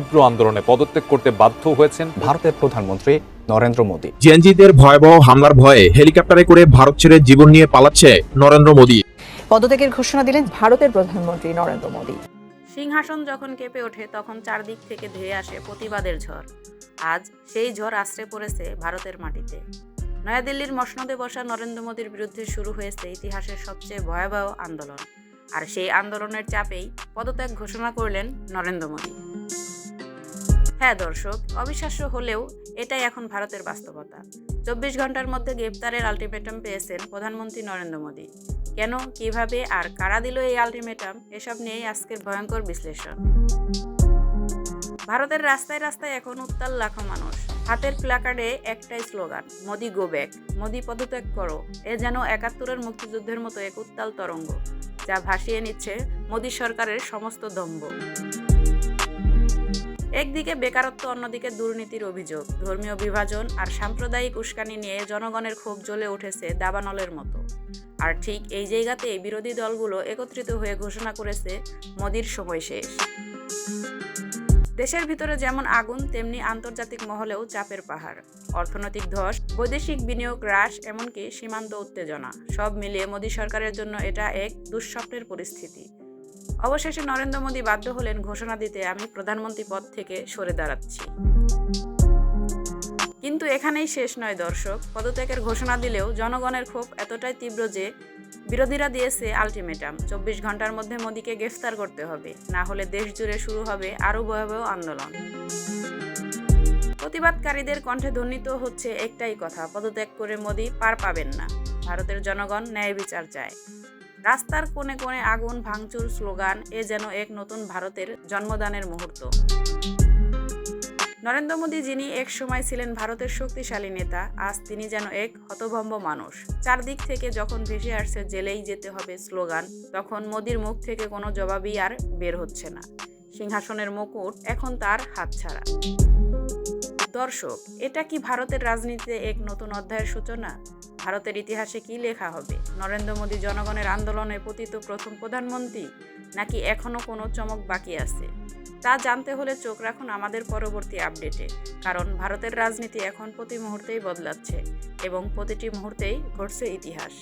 তীব্র আন্দোলনে পদত্যাগ করতে বাধ্য হয়েছেন ভারতের প্রধানমন্ত্রী নরেন্দ্র মোদী। জেএনজিদের ভয়াবহ হামলার ভয়ে হেলিকপ্টারে করে ভারত ছেড়ে জীবন নিয়ে পালাচ্ছে নরেন্দ্র মোদী। পদত্যাগের ঘোষণা দিলেন ভারতের প্রধানমন্ত্রী নরেন্দ্র মোদী। সিংহাসন যখন কেঁপে ওঠে তখন চারদিক থেকে ধেয়ে আসে প্রতিবাদের ঝড়। আজ সেই ঝড় আশ্রে পড়েছে ভারতের মাটিতে। নয়াদিল্লির মসনদে বসা নরেন্দ্র মোদীর বিরুদ্ধে শুরু হয়েছে ইতিহাসের সবচেয়ে ভয়াবহ আন্দোলন। আর সেই আন্দোলনের চাপেই পদত্যাগ ঘোষণা করলেন নরেন্দ্র মোদী। হ্যাঁ দর্শক, অবিশ্বাস্য হলেও এটাই এখন ভারতের বাস্তবতা। চব্বিশ ঘণ্টার মধ্যে গ্রেপ্তারের আলটিমেটাম পেয়েছেন প্রধানমন্ত্রী নরেন্দ্র মোদী। কেন, কীভাবে আর কারা দিল এই আলটিমেটাম, এসব নিয়েই আজকের ভয়ঙ্কর বিশ্লেষণ। ভারতের রাস্তায় রাস্তায় এখন উত্তাল লাখো মানুষ। হাতের প্ল্যাকার্ডে একটাই slogan, Modi go back, Modi পদত্যাগ করো। এ যেন একাত্তরের মুক্তিযুদ্ধের মতো এক উত্তাল তরঙ্গ, যা ভাসিয়ে নিচ্ছে মোদী সরকারের সমস্ত দম্ভ। একদিকে বেকারত্ব, অন্যদিকে দুর্নীতির অভিযোগ। ধর্মীয় বিভাজন আর সাম্প্রদায়িক উস্কানি নিয়ে জনগণের ক্ষোভ জ্বলে উঠেছে দাবানলের মতো। আর ঠিক এই জায়গাতেই বিরোধী দলগুলো একত্রিত হয়ে ঘোষণা করেছে, মোদির সময় শেষ। দেশের ভিতরে যেমন আগুন, তেমনি আন্তর্জাতিক মহলেও চাপের পাহাড়। অর্থনৈতিক ধস, বৈদেশিক বিনিয়োগ হ্রাস, এমনকি সীমান্ত উত্তেজনা। সব মিলিয়ে মোদী সরকারের জন্য এটা এক দুঃস্বপ্নের পরিস্থিতি। অবশেষে নরেন্দ্র মোদী বাধ্য হলেন ঘোষণা দিতে আমি প্রধানমন্ত্রী পদ থেকে সরে দাঁড়াচ্ছি। কিন্তু এখানেই শেষ নয় দর্শক, পদত্যাগের ঘোষণা দিলেও জনগণের ক্ষোভ এতটাই তীব্র যে বিরোধীরা দিয়েছে আলটিমেটাম। চব্বিশ ঘণ্টার মধ্যে মোদীকে গ্রেফতার করতে হবে, না হলে দেশ জুড়ে শুরু হবে আরও ভয়াবহ আন্দোলন। প্রতিবাদকারীদের কণ্ঠে ধ্বনিত হচ্ছে একটাই কথা, পদত্যাগ করে মোদী পার পাবেন না। ভারতের জনগণ ন্যায় বিচার চায়। রাস্তার কোণে কোণে আগুন, ভাঙচুর, স্লোগান, এ যেন এক নতুন ভারতের জন্মদানের মুহূর্ত। নরেন্দ্র মোদী যিনি এক সময় ছিলেন ভারতের শক্তিশালী নেতা, আজ তিনি যেন এক হতভম্ব মানুষ। চারদিক থেকে যখন ভেসে আসছে জেলেই যেতে হবে স্লোগান, তখন মোদির মুখ থেকে কোনো জবাবই আর বের হচ্ছে না। সিংহাসনের মুকুট এখন তার হাতছাড়া। দর্শক, এটা কি ভারতের রাজনীতিতে এক নতুন অধ্যায়ের সূচনা? ভারতের ইতিহাসে কি লেখা হবে? নরেন্দ্র মোদী জনগণের আন্দোলনে পতিত প্রথম প্রধানমন্ত্রী? নাকি এখনও কোনো চমক বাকি আছে? তা জানতে হলে চোখ রাখুন আমাদের পরবর্তী আপডেটে, কারণ ভারতের রাজনীতি এখন প্রতি মুহূর্তেই বদলাচ্ছে এবং প্রতিটি মুহূর্তেই ঘটছে ইতিহাস।